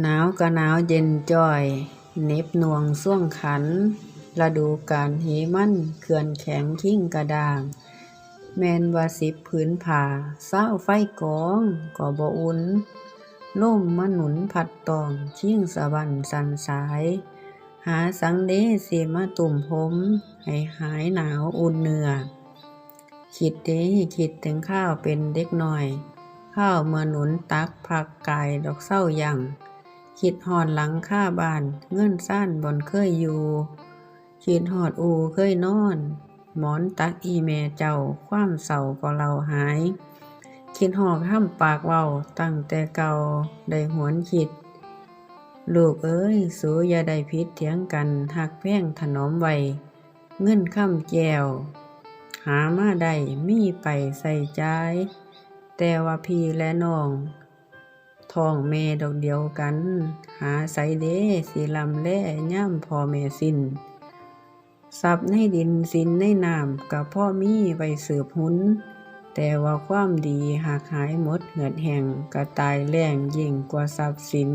หนาวก็หนาวเย็นจ้อย เน็บหน่วงส่วงขันฤดูกาลเหมันเขื่อนแข็งขิ้งกระด้าง แมนวาสิบผืนผ้าเศร้าไฟกองก็บ่อุ่นล่มมาหนุนพัดตองชิงสะบันสันสาย หาสังเดสิมาตุ่มผมให้หายหนาวอุ่นเนือคิดเด้คิดถึงข้าวเป็นเด็กหน้อย ข้าวเมื่อหนุนตักผักไกายดอกเศร้ายัง คิดหอดหลังค่าบ้าน เงื่อนซ่านบอนเคยอยู่ คิดหอดอูเคยนอน หมอนตักอีแม่เจ้า ความเศร้าก็เราหาย คิดหอกห้ำปากเว้าตั้งแต่เก่าได้หวนคิด ลูกเอ้ย สูอย่าได้พิษเถียงกันหักแพ่งถนอมไว้ เงินค่ำแจวหามาได้มีไปใส่ใจแต่ว่าพี่และน้อง ท้องแม่ดอกเดียวกัน หาใสเดสีลำแล่ย่ำพ่อแม่สิ้นทรัพย์ในดินสินในน้ำกับพ่อมีไว้สืบหุนแต่ว่าความดีหากหายหมดเหือดแห่งก็ตายแรงยิ่งกว่าทรัพย์สิน